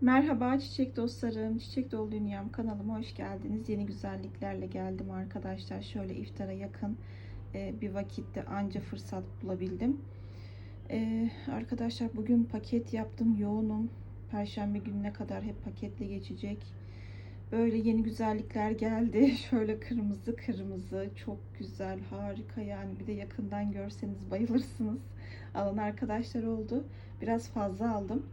Merhaba çiçek dostlarım, çiçek dolu dünyam kanalıma hoş geldiniz. Yeni güzelliklerle geldim arkadaşlar. Şöyle iftara yakın e, bir vakitte anca fırsat bulabildim. E, arkadaşlar bugün paket yaptım, yoğunum. Perşembe gününe kadar hep paketle geçecek. Böyle yeni güzellikler geldi. Şöyle kırmızı kırmızı, çok güzel, harika yani. Bir de yakından görseniz bayılırsınız. Alan arkadaşlar oldu. Biraz fazla aldım.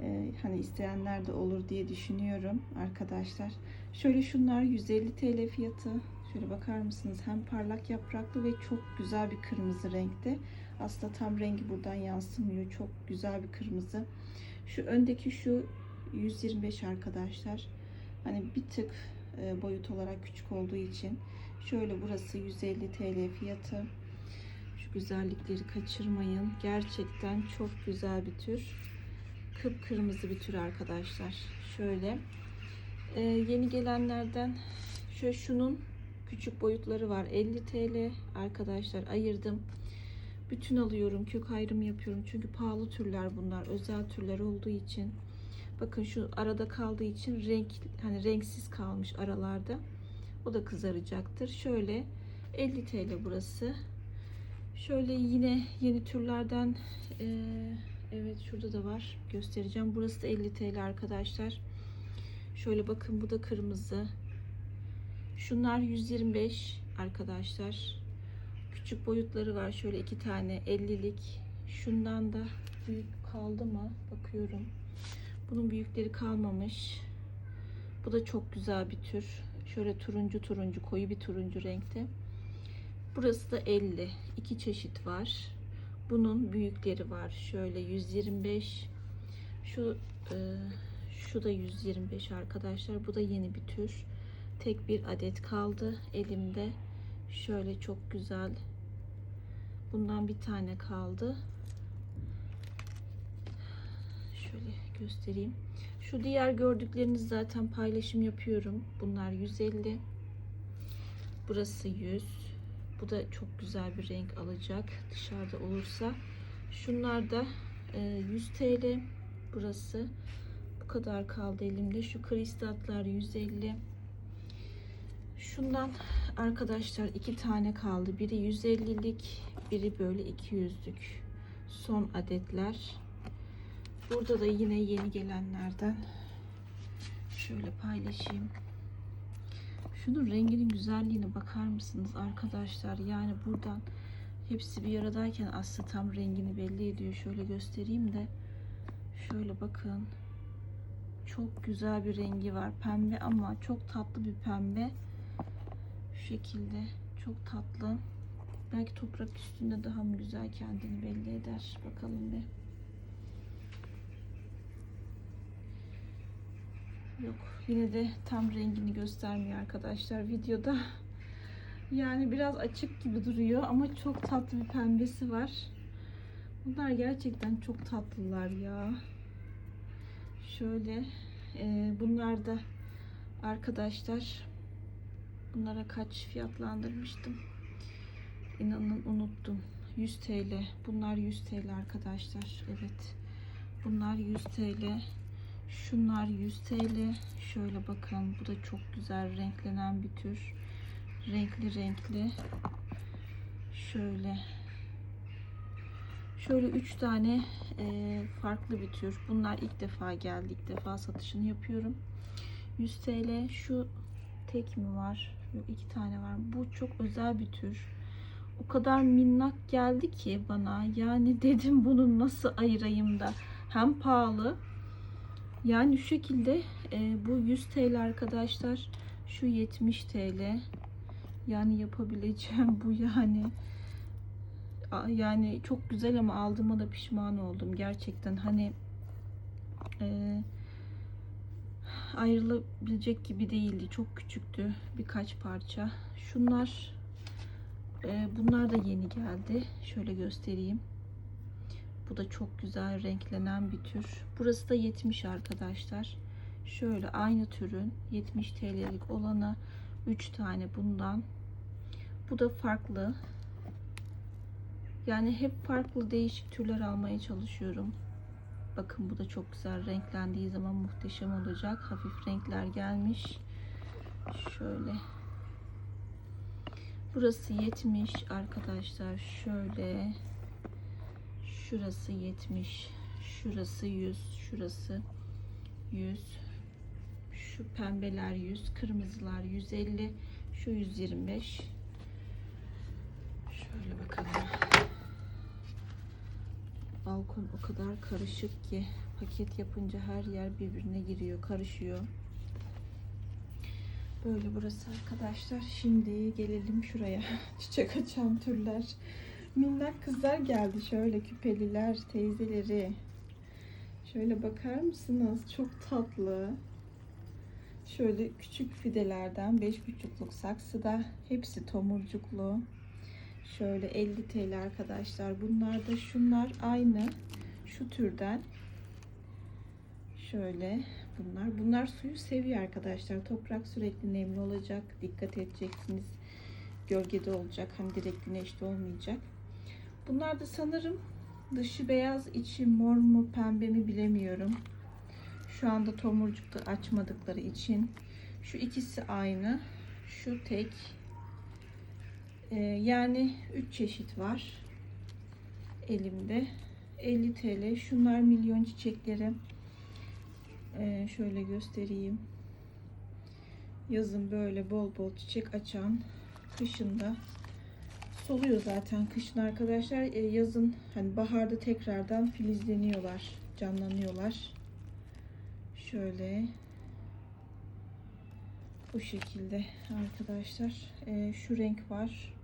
Ee, hani isteyenler de olur diye düşünüyorum arkadaşlar. Şöyle şunlar 150 TL fiyatı. Şöyle bakar mısınız? Hem parlak yapraklı ve çok güzel bir kırmızı renkte. Aslında tam rengi buradan yansımıyor. Çok güzel bir kırmızı. Şu öndeki şu 125 arkadaşlar. Hani bir tık e, boyut olarak küçük olduğu için. Şöyle burası 150 TL fiyatı. Şu güzellikleri kaçırmayın. Gerçekten çok güzel bir tür kıpkırmızı bir tür arkadaşlar. Şöyle Ee, yeni gelenlerden şöyle şunun küçük boyutları var. 50 TL arkadaşlar ayırdım. Bütün alıyorum. Kök ayrımı yapıyorum. Çünkü pahalı türler bunlar. Özel türler olduğu için. Bakın şu arada kaldığı için renk hani renksiz kalmış aralarda. O da kızaracaktır. Şöyle 50 TL burası. Şöyle yine yeni türlerden eee Evet şurada da var. Göstereceğim. Burası da 50 TL arkadaşlar. Şöyle bakın bu da kırmızı. Şunlar 125 arkadaşlar. Küçük boyutları var. Şöyle iki tane 50'lik. Şundan da büyük kaldı mı? Bakıyorum. Bunun büyükleri kalmamış. Bu da çok güzel bir tür. Şöyle turuncu turuncu koyu bir turuncu renkte. Burası da 50. İki çeşit var. Bunun büyükleri var. Şöyle 125. Şu e, şu da 125 arkadaşlar. Bu da yeni bir tür. Tek bir adet kaldı elimde. Şöyle çok güzel. Bundan bir tane kaldı. Şöyle göstereyim. Şu diğer gördükleriniz zaten paylaşım yapıyorum. Bunlar 150. Burası 100. Bu da çok güzel bir renk alacak dışarıda olursa. Şunlar da e, 100 TL burası. Bu kadar kaldı elimde. Şu kristatlar 150. Şundan arkadaşlar iki tane kaldı. Biri 150'lik, biri böyle 200'lük. Son adetler. Burada da yine yeni gelenlerden şöyle paylaşayım. Şunun renginin güzelliğine bakar mısınız arkadaşlar? Yani buradan hepsi bir aradayken aslında tam rengini belli ediyor. Şöyle göstereyim de şöyle bakın. Çok güzel bir rengi var. Pembe ama çok tatlı bir pembe. Şu şekilde çok tatlı. Belki toprak üstünde daha mı güzel kendini belli eder. Bakalım bir. Yok yine de tam rengini göstermiyor arkadaşlar videoda. Yani biraz açık gibi duruyor ama çok tatlı bir pembesi var. Bunlar gerçekten çok tatlılar ya. Şöyle e, bunlar da arkadaşlar bunlara kaç fiyatlandırmıştım. İnanın unuttum. 100 TL. Bunlar 100 TL arkadaşlar. Evet. Bunlar 100 TL. Şunlar 100 TL. Şöyle bakın bu da çok güzel renklenen bir tür. Renkli renkli. Şöyle. Şöyle 3 tane e, farklı bir tür. Bunlar ilk defa geldi. İlk defa satışını yapıyorum. 100 TL. Şu tek mi var? Yok iki tane var. Bu çok özel bir tür. O kadar minnak geldi ki bana. Yani dedim bunu nasıl ayırayım da. Hem pahalı yani şu şekilde e, bu 100 TL arkadaşlar. Şu 70 TL. Yani yapabileceğim bu yani. Yani çok güzel ama aldığıma da pişman oldum. Gerçekten hani e, ayrılabilecek gibi değildi. Çok küçüktü. Birkaç parça. Şunlar e, bunlar da yeni geldi. Şöyle göstereyim. Bu da çok güzel renklenen bir tür. Burası da 70 arkadaşlar. Şöyle aynı türün 70 TL'lik olanı 3 tane bundan. Bu da farklı. Yani hep farklı değişik türler almaya çalışıyorum. Bakın bu da çok güzel renklendiği zaman muhteşem olacak. Hafif renkler gelmiş. Şöyle. Burası 70 arkadaşlar. Şöyle. Şurası 70. Şurası 100. Şurası 100. Şu pembeler 100. Kırmızılar 150. Şu 125. Şöyle bakalım. Balkon o kadar karışık ki paket yapınca her yer birbirine giriyor, karışıyor. Böyle burası arkadaşlar. Şimdi gelelim şuraya. Çiçek açan türler. Minnak kızlar geldi. Şöyle küpeliler, teyzeleri. Şöyle bakar mısınız? Çok tatlı. Şöyle küçük fidelerden 5,5'luk saksıda. Hepsi tomurcuklu. Şöyle 50 TL arkadaşlar. Bunlar da şunlar aynı şu türden. Şöyle bunlar. Bunlar suyu seviyor arkadaşlar. Toprak sürekli nemli olacak. Dikkat edeceksiniz. Gölgede olacak. Hani direkt güneşte olmayacak. Bunlar da sanırım dışı beyaz, içi mor mu, pembe mi bilemiyorum. Şu anda tomurcukta açmadıkları için. Şu ikisi aynı. Şu tek. Ee, yani 3 çeşit var elimde. 50 TL. Şunlar milyon çiçekleri. Ee, şöyle göstereyim. Yazın böyle bol bol çiçek açan, kışında soluyor zaten kışın arkadaşlar. Ee, yazın hani baharda tekrardan filizleniyorlar, canlanıyorlar. Şöyle bu şekilde arkadaşlar. Ee, şu renk var.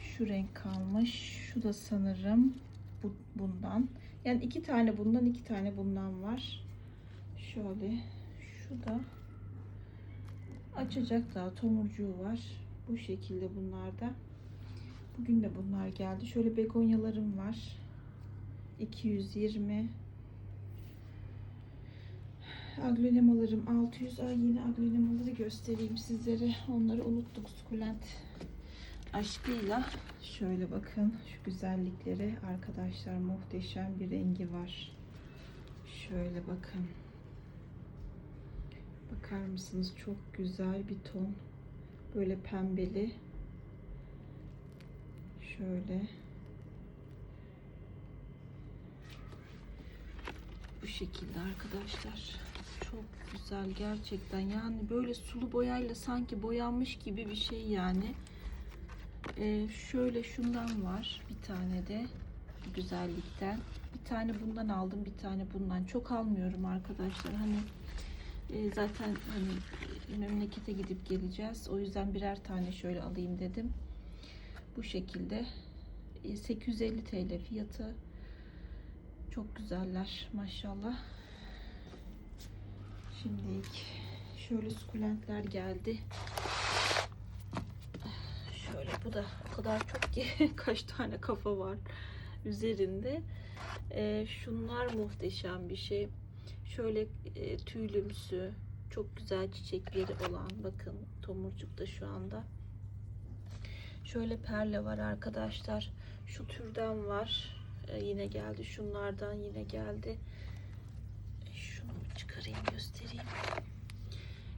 Şu renk kalmış. Şu da sanırım bu, bundan. Yani iki tane bundan, iki tane bundan var. Şöyle. Şu da açacak daha tomurcuğu var. Bu şekilde bunlarda. Bugün de bunlar geldi. Şöyle begonyalarım var. 220 Aglonemalarım 600. Ay yine aglonemaları göstereyim sizlere. Onları unuttuk sukulent aşkıyla. Şöyle bakın şu güzellikleri arkadaşlar muhteşem bir rengi var. Şöyle bakın. Bakar mısınız? Çok güzel bir ton. Böyle pembeli. Şöyle. Bu şekilde arkadaşlar. Çok güzel gerçekten. Yani böyle sulu boyayla sanki boyanmış gibi bir şey yani. Ee, şöyle şundan var bir tane de güzellikten. Bir tane bundan aldım, bir tane bundan. Çok almıyorum arkadaşlar. Hani e, zaten hani memlekete gidip geleceğiz. O yüzden birer tane şöyle alayım dedim. Bu şekilde E, 850 TL fiyatı. Çok güzeller maşallah. Şimdilik şöyle sukulentler geldi. Şöyle bu da o kadar çok ki kaç tane kafa var üzerinde. Ee, şunlar muhteşem bir şey. Şöyle e, tüylümsü, çok güzel çiçekleri olan bakın tomurcukta şu anda. Şöyle perle var arkadaşlar. Şu türden var. Ee, yine geldi. Şunlardan yine geldi. Şunu çıkarayım göstereyim.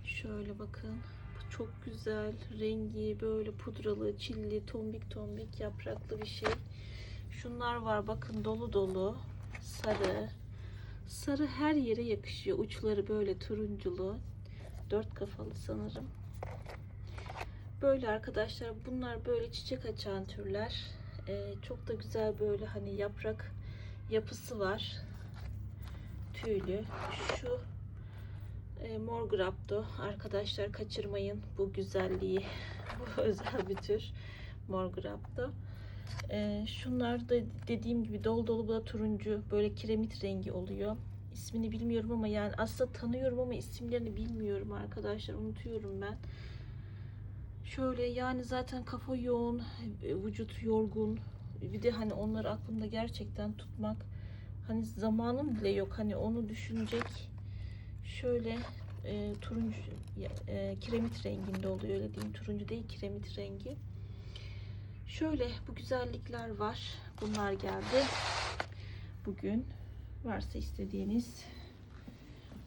Şöyle bakın. Bu çok güzel. Rengi böyle pudralı, çilli, tombik tombik yapraklı bir şey. Şunlar var bakın dolu dolu. Sarı. Sarı her yere yakışıyor. Uçları böyle turunculu. Dört kafalı sanırım. Böyle arkadaşlar bunlar böyle çiçek açan türler. Ee, çok da güzel böyle hani yaprak yapısı var. Tüylü. Şu e, mor grapto arkadaşlar kaçırmayın bu güzelliği. Bu özel bir tür mor grapto. Ee, şunlar da dediğim gibi dolu dolu bu da turuncu böyle kiremit rengi oluyor. İsmini bilmiyorum ama yani aslında tanıyorum ama isimlerini bilmiyorum arkadaşlar unutuyorum ben. Şöyle yani zaten kafa yoğun, vücut yorgun. Bir de hani onları aklımda gerçekten tutmak hani zamanım bile yok. Hani onu düşünecek şöyle e, turuncu e, kiremit renginde oluyor öyle diyeyim. Turuncu değil kiremit rengi. Şöyle bu güzellikler var. Bunlar geldi. Bugün Varsa istediğiniz.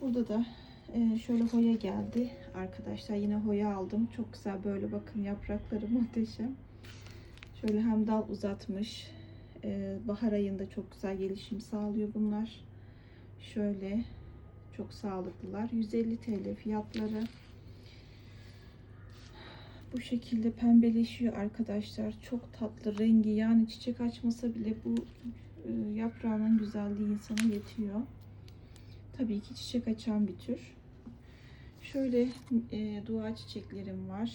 Burada da e, şöyle hoya geldi. Arkadaşlar yine hoya aldım. Çok güzel böyle bakın yaprakları muhteşem. Şöyle hem dal uzatmış. e, bahar ayında çok güzel gelişim sağlıyor bunlar. Şöyle çok sağlıklılar. 150 TL fiyatları. Bu şekilde pembeleşiyor arkadaşlar. Çok tatlı rengi. Yani çiçek açmasa bile bu e, yaprağının güzelliği insana yetiyor. Tabii ki çiçek açan bir tür. Şöyle e, dua çiçeklerim var.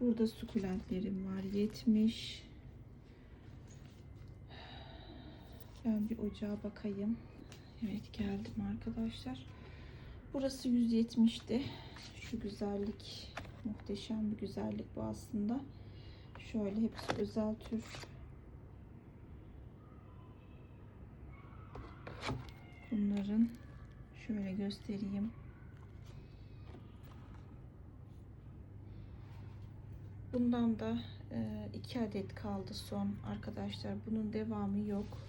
Burada sukulentlerim var. 70. Ben bir ocağa bakayım. Evet geldim arkadaşlar. Burası 170'ti. Şu güzellik muhteşem bir güzellik bu aslında. Şöyle hepsi özel tür. Bunların şöyle göstereyim. Bundan da e, iki adet kaldı son arkadaşlar. Bunun devamı yok.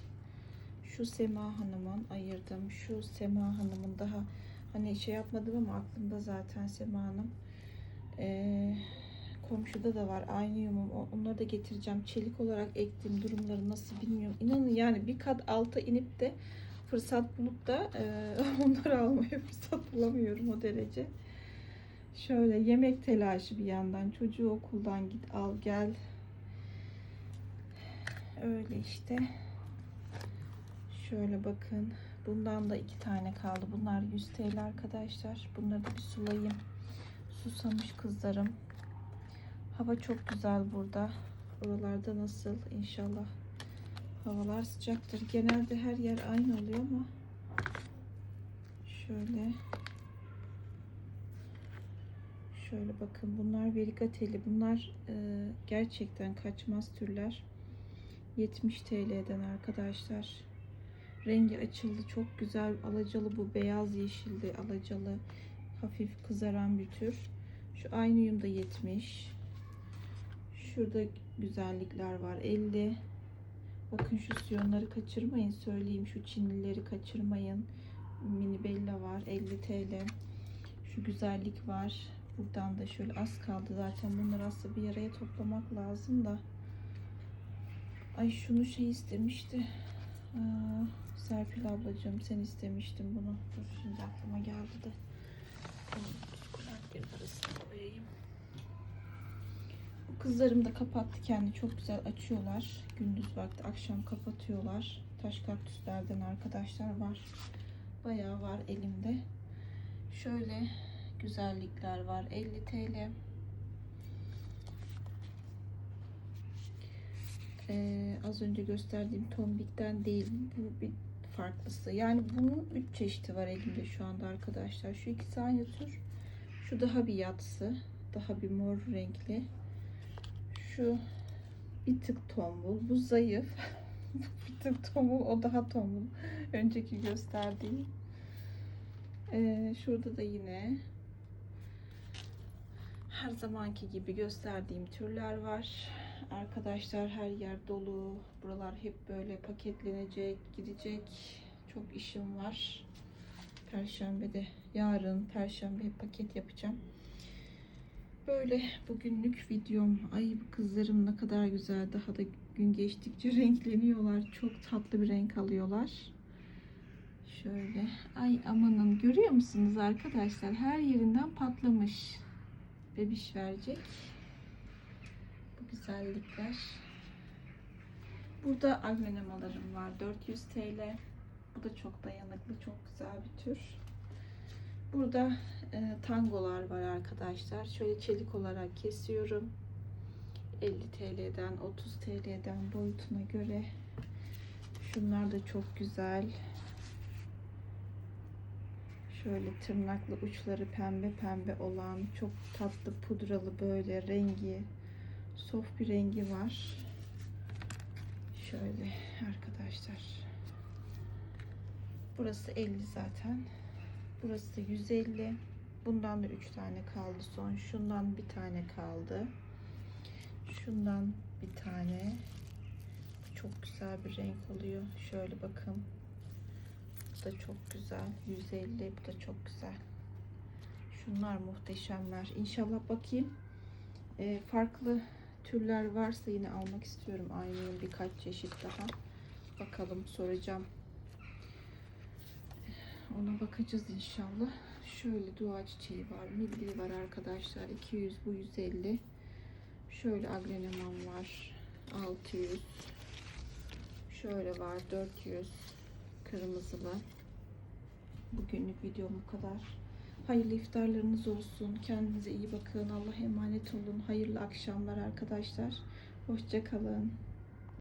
Şu Sema Hanım'ın ayırdım. Şu Sema Hanım'ın daha hani şey yapmadım ama aklımda zaten Sema Hanım. E, komşuda da var aynı yumum. Onları da getireceğim. Çelik olarak ektiğim durumları nasıl bilmiyorum. İnanın yani bir kat alta inip de fırsat bulup da e, onları almaya fırsat bulamıyorum o derece. Şöyle yemek telaşı bir yandan çocuğu okuldan git al gel. Öyle işte. Şöyle bakın. Bundan da iki tane kaldı. Bunlar 100 TL arkadaşlar. Bunları da bir sulayayım. Susamış kızlarım. Hava çok güzel burada. Oralarda nasıl? İnşallah havalar sıcaktır. Genelde her yer aynı oluyor ama şöyle şöyle bakın bunlar verigateli. Bunlar e, gerçekten kaçmaz türler. 70 TL'den arkadaşlar. Rengi açıldı. Çok güzel alacalı bu beyaz yeşildi. Alacalı hafif kızaran bir tür. Şu aynı yumda 70. Şurada güzellikler var. 50. Bakın şu siyonları kaçırmayın. Söyleyeyim şu Çinlileri kaçırmayın. Mini Bella var. 50 TL. Şu güzellik var. Buradan da şöyle az kaldı zaten. Bunları aslında bir araya toplamak lazım da. Ay şunu şey istemişti. Aa, Serpil ablacığım sen istemiştin bunu. Dur şimdi aklıma geldi de. Kulakların arasına koyayım. Kızlarım da kapattı kendi çok güzel açıyorlar. Gündüz vakti akşam kapatıyorlar. Taş kaktüslerden arkadaşlar var. Bayağı var elimde. Şöyle güzellikler var. 50 TL. Ee, az önce gösterdiğim tombikten değil. Bu bir farklısı. Yani bunun 3 çeşidi var elimde şu anda arkadaşlar. Şu ikisi aynı tür. Şu daha bir yatsı. Daha bir mor renkli. Şu bir tık tombul. Bu zayıf. bir tık tombul. O daha tombul. Önceki gösterdiğim. Ee, şurada da yine her zamanki gibi gösterdiğim türler var. Arkadaşlar her yer dolu. Buralar hep böyle paketlenecek, gidecek. Çok işim var. Perşembe de yarın perşembe paket yapacağım. Böyle bugünlük videom. Ay bu kızlarım ne kadar güzel. Daha da gün geçtikçe renkleniyorlar. Çok tatlı bir renk alıyorlar. Şöyle. Ay amanın görüyor musunuz arkadaşlar? Her yerinden patlamış. Bebiş verecek. Bu güzellikler. Burada agmenemalarım var. 400 TL. Bu da çok dayanıklı. Çok güzel bir tür. Burada e, tangolar var arkadaşlar. Şöyle çelik olarak kesiyorum. 50 TL'den 30 TL'den boyutuna göre. Şunlar da çok güzel. Şöyle tırnaklı uçları pembe pembe olan çok tatlı pudralı böyle rengi soft bir rengi var. Şöyle arkadaşlar. Burası 50 zaten. Burası 150. Bundan da 3 tane kaldı son. Şundan bir tane kaldı. Şundan bir tane. Çok güzel bir renk oluyor. Şöyle bakın. Bu da çok güzel. 150 bu da çok güzel. Şunlar muhteşemler. İnşallah bakayım. Ee, farklı türler varsa yine almak istiyorum. Aynı birkaç çeşit daha. Bakalım soracağım. Ona bakacağız inşallah. Şöyle dua çiçeği var. Milli var arkadaşlar. 200 bu 150. Şöyle agrenemon var. 600. Şöyle var 400. Kırmızılı. Bugünlük videom bu kadar. Hayırlı iftarlarınız olsun. Kendinize iyi bakın. Allah'a emanet olun. Hayırlı akşamlar arkadaşlar. Hoşça kalın.